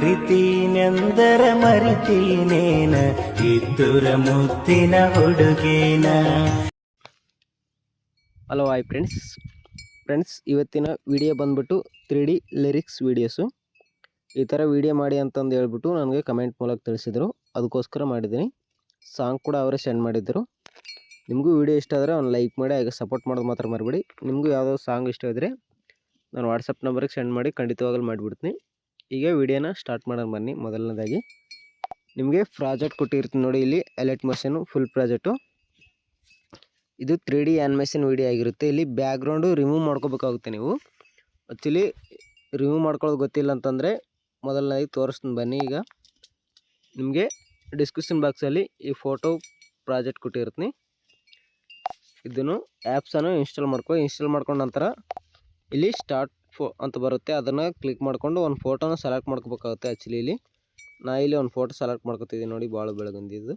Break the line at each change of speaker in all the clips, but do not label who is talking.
ಮರಿತೀನೆಂದರ ಮರಿತೀನೇನ, ಇದ್ದುರ ಮುತ್ತಿನ ಹುಡುಗೇನ.
ಹಲೋ ಹಾಯ್ ಫ್ರೆಂಡ್ಸ್ ಫ್ರೆಂಡ್ಸ್ ಇವತ್ತಿನ ವಿಡಿಯೋ ಬಂದ್ಬಿಟ್ಟು ತ್ರೀ ಡಿ ಲಿರಿಕ್ಸ್ ವೀಡಿಯೋಸು ಈ ಥರ ವಿಡಿಯೋ ಮಾಡಿ ಅಂತಂದು ಹೇಳ್ಬಿಟ್ಟು ನನಗೆ ಕಮೆಂಟ್ ಮೂಲಕ ತಿಳಿಸಿದರು. ಅದಕ್ಕೋಸ್ಕರ ಮಾಡಿದ್ದೀನಿ. ಸಾಂಗ್ ಕೂಡ ಅವರೇ ಸೆಂಡ್ ಮಾಡಿದ್ದರು ನಿಮಗೂ ವಿಡಿಯೋ ಇಷ್ಟ ಆದರೆ ಒಂದು ಲೈಕ್ ಮಾಡಿ, ಹಾಗೆ ಸಪೋರ್ಟ್ ಮಾಡೋದು ಮಾತ್ರ ಮಾಡಬೇಡಿ ನಿಮಗೂ ಯಾವುದೋ ಸಾಂಗ್ ಇಷ್ಟ ಇದ್ದರೆ ನಾನು ವಾಟ್ಸಪ್ ನಂಬರಿಗೆ ಸೆಂಡ್ ಮಾಡಿ, ಖಂಡಿತವಾಗಲೂ ಮಾಡಿಬಿಡ್ತೀನಿ. ಈಗ ವಿಡಿಯೋನ ಸ್ಟಾರ್ಟ್ ಮಾಡೋಣ ಬನ್ನಿ. ಮೊದಲನೇದಾಗಿ, ನಿಮಗೆ ಪ್ರಾಜೆಕ್ಟ್ ಕೊಟ್ಟಿರ್ತೀನಿ ನೋಡಿ, ಇಲ್ಲಿ ಎಲೆಟ್ ಮಷನು, ಫುಲ್ ಪ್ರಾಜೆಕ್ಟು. ಇದು ತ್ರೀ ಡಿ ಆ್ಯನಿಮೇಷನ್ ವಿಡಿಯೋ ಆಗಿರುತ್ತೆ. ಇಲ್ಲಿ ಬ್ಯಾಕ್ಗ್ರೌಂಡು ರಿಮೂವ್ ಮಾಡ್ಕೋಬೇಕಾಗುತ್ತೆ ನೀವು. ಆ್ಯಕ್ಚುಲಿ ರಿಮೂವ್ ಮಾಡ್ಕೊಳ್ಳೋದು ಗೊತ್ತಿಲ್ಲ ಅಂತಂದರೆ, ಮೊದಲನೇದಾಗಿ ತೋರಿಸ್ತೀನಿ ಬನ್ನಿ. ಈಗ ನಿಮಗೆ ಡಿಸ್ಕ್ರಿಪ್ಷನ್ ಬಾಕ್ಸಲ್ಲಿ ಈ ಫೋಟೋ ಪ್ರಾಜೆಕ್ಟ್ ಕೊಟ್ಟಿರ್ತೀನಿ. ಇದನ್ನು ಆ್ಯಪ್ಸನ್ನು ಇನ್ಸ್ಟಾಲ್ ಮಾಡ್ಕೊ. ಇನ್ಸ್ಟಾಲ್ ಮಾಡ್ಕೊಂಡ ನಂತರ, ಇಲ್ಲಿ ಸ್ಟಾರ್ಟ್ ಫೋ ಅಂತ ಬರುತ್ತೆ. ಅದನ್ನು ಕ್ಲಿಕ್ ಮಾಡಿಕೊಂಡು ಒಂದು ಫೋಟೋನ ಸೆಲೆಕ್ಟ್ ಮಾಡ್ಕೋಬೇಕಾಗುತ್ತೆ ಆ್ಯಕ್ಚುಲಿ ಇಲ್ಲಿ. ನಾ ಇಲ್ಲಿ ಒಂದು ಫೋಟೋ ಸೆಲೆಕ್ಟ್ ಮಾಡ್ಕೋತಿದ್ದೀನಿ ನೋಡಿ ಭಾಳ ಬೆಳಗಂದಿದ್ದು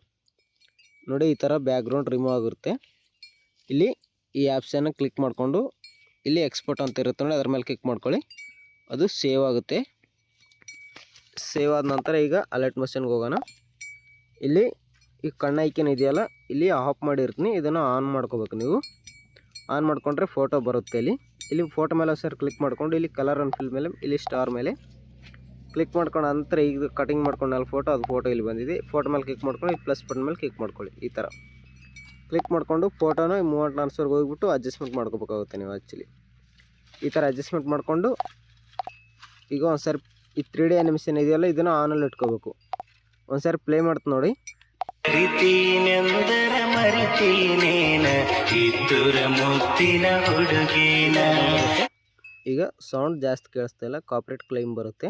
ನೋಡಿ ಈ ಥರ ಬ್ಯಾಕ್ಗ್ರೌಂಡ್ ರಿಮೂವ್ ಆಗಿರುತ್ತೆ ಇಲ್ಲಿ ಈ ಆ್ಯಪ್ಸನ್ನು ಕ್ಲಿಕ್ ಮಾಡಿಕೊಂಡು ಇಲ್ಲಿ ಎಕ್ಸ್ಪೋರ್ಟ್ ಅಂತ ಇರುತ್ತೆ ನೋಡಿ ಅದ್ರ ಮೇಲೆ ಕ್ಲಿಕ್ ಮಾಡ್ಕೊಳ್ಳಿ. ಅದು ಸೇವ್ ಆಗುತ್ತೆ. ಸೇವ್ ಆದ ನಂತರ ಈಗ ಅಲರ್ಟ್ ಮಷನ್ಗೆ ಹೋಗೋಣ. ಇಲ್ಲಿ ಈ ಕಣ್ಣ ಐಕನ್ ಇದೆಯಲ್ಲ, ಇಲ್ಲಿ ಆಫ್ ಮಾಡಿರ್ತೀನಿ. ಇದನ್ನು ಆನ್ ಮಾಡ್ಕೋಬೇಕು ನೀವು. ಆನ್ ಮಾಡಿಕೊಂಡ್ರೆ ಫೋಟೋ ಬರುತ್ತೆ ಇಲ್ಲಿ. ಇಲ್ಲಿ ಫೋಟೋ ಮೇಲೆ ಸರ್ ಕ್ಲಿಕ್ ಮಾಡ್ಕೊಂಡು, ಇಲ್ಲಿ ಕಲರ್ ಆ್ಯಂಡ್ ಫಿಲ್ ಮೇಲೆ, ಇಲ್ಲಿ ಸ್ಟಾರ್ ಮೇಲೆ ಕ್ಲಿಕ್ ಮಾಡ್ಕೊಂಡು ನಂತರ ಈಗ ಕಟಿಂಗ್ ಮಾಡ್ಕೊಂಡು ಅಲ್ಲಿ ಫೋಟೋ ಅದು ಫೋಟೋ ಇಲ್ಲಿ ಬಂದಿದೆ. ಫೋಟೋ ಮೇಲೆ ಕ್ಲಿಕ್ ಮಾಡ್ಕೊಂಡು, ಈ ಪ್ಲಸ್ ಬಟನ್ ಮೇಲೆ ಕ್ಲಿಕ್ ಮಾಡ್ಕೊಳ್ಳಿ, ಈ ಥರ ಕ್ಲಿಕ್ ಮಾಡಿಕೊಂಡು ಫೋಟೋನ ಮೂವತ್ತು ನಾಲ್ಕು ಹೋಗ್ಬಿಟ್ಟು ಅಡ್ಜಸ್ಟ್ಮೆಂಟ್ ಮಾಡ್ಕೋಬೇಕಾಗುತ್ತೆ ನೀವು ಆ್ಯಕ್ಚುಲಿ ಈ ಥರ ಅಡ್ಜಸ್ಟ್ಮೆಂಟ್ ಮಾಡಿಕೊಂಡು, ಈಗ ಒಂದು ಸರಿ ಈ ತ್ರೀ ಡಿ ಅನಿಮೇಷನ್ ಇದೆಯಲ್ಲ, ಇದನ್ನು ಆನಲ್ಲಿ ಇಟ್ಕೋಬೇಕು. ಒಂದು ಸಾರಿ ಪ್ಲೇ ಮಾಡ್ತು ನೋಡಿ.
ಮರಿತೀನೆಂದರ ಮರಿತೀನೇನ? ಇದ್ದುರ ಮುತ್ತಿನ ಹುಡುಗೇನ?
ಈಗ ಸೌಂಡ್ ಜಾಸ್ತಿ ಕೇಳಿಸ್ತಾ ಇಲ್ಲ ಕಾಪ್ರೇಟ್ ಕ್ಲೈಮ್ ಬರುತ್ತೆ.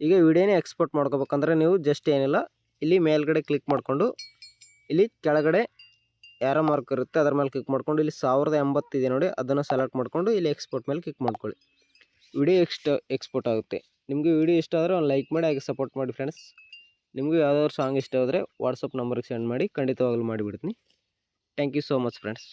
ಈಗ ವಿಡಿಯೋನೇ ಎಕ್ಸ್ಪೋರ್ಟ್ ಮಾಡ್ಕೋಬೇಕಂದ್ರೆ ನೀವು ಜಸ್ಟ್ ಏನಿಲ್ಲ, ಇಲ್ಲಿ ಮೇಲ್ಗಡೆ ಕ್ಲಿಕ್ ಮಾಡಿಕೊಂಡು, ಇಲ್ಲಿ ಕೆಳಗಡೆ ಯಾರೋ ಮಾರ್ಕ್ ಇರುತ್ತೆ, ಅದ್ರ ಮೇಲೆ ಕ್ಲಿಕ್ ಮಾಡ್ಕೊಂಡು, ಇಲ್ಲಿ ಸಾವಿರದ ಎಂಬತ್ತಿದೆ ನೋಡಿ, ಅದನ್ನು ಸೆಲೆಕ್ಟ್ ಮಾಡಿಕೊಂಡು, ಇಲ್ಲಿ ಎಕ್ಸ್ಪೋರ್ಟ್ ಮೇಲೆ ಕ್ಲಿಕ್ ಮಾಡ್ಕೊಳ್ಳಿ. ವಿಡಿಯೋ ಎಕ್ಸ್ಟ್ ಎಕ್ಸ್ಪೋರ್ಟ್ ಆಗುತ್ತೆ. ನಿಮಗೆ ವಿಡಿಯೋ ಇಷ್ಟ ಆದರೆ ಒಂದು ಲೈಕ್ ಮಾಡಿ, ಹಾಗೆ ಸಪೋರ್ಟ್ ಮಾಡಿ ಫ್ರೆಂಡ್ಸ್ ನಿಮಗೂ ಯಾವ್ದಾದ್ರು ಸಾಂಗ್ ಇಷ್ಟ ಆದರೆ ವಾಟ್ಸಪ್ ನಂಬರ್ಗೆ ಸೆಂಡ್ ಮಾಡಿ ಖಂಡಿತವಾಗಲೂ ಮಾಡಿಬಿಡ್ತೀನಿ. Thank you so much friends